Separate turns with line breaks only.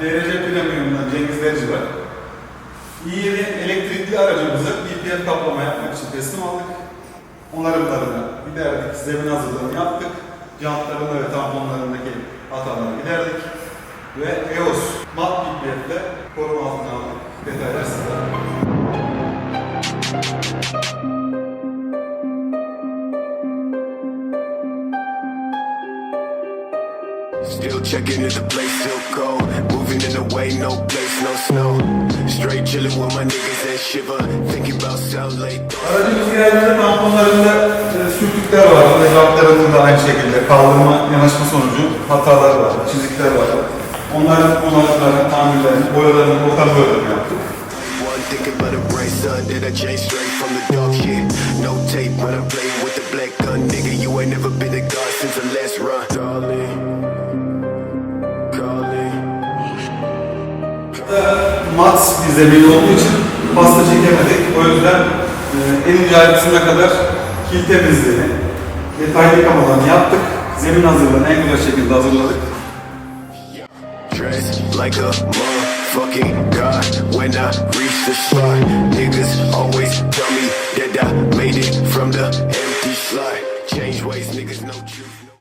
DRC premiumdan Cengiz Derici var. Yeni elektrikli aracımızı BPF kaplama yapmak için teslim aldık. Onarımlarını giderdik, zemin hazırlığını yaptık. Jantlarında ve tamponlarındaki hataları giderdik. Ve EOS mat BPF ile koruma altına aldık. Detaylar sizlere.
Still checking if the place still cold. Way, no place, no snow. Straight chilling with my niggas and shiver. Thinking about South Lake.
Aracımız genelde tamponlarında e, sürtükler var. Ve jantlarında da aynı şekilde kaldırma yanaşma sonucu hatalar var, çizikler var. Onların onarımlarını, tamirlerini, boyalarını, ortam boyalarını yaptık.
Thinking about a. That I changed straight from the dog shit. No tape, but I'm playing with the black gun. Nigga, you ain't never been a god since the last run. Darling.
Mat bir zemin olduğu için pasta çekemedik. O yüzden e, en ince ayrıntısına kadar kil temizliğini, detaylı yıkamalarını yaptık. Zemin hazırlığını en güzel şekilde hazırladık.
Like a motherfucking god when I reach the spot. Niggas always tell me that I made it from the empty slot. Change ways, niggas, no truth.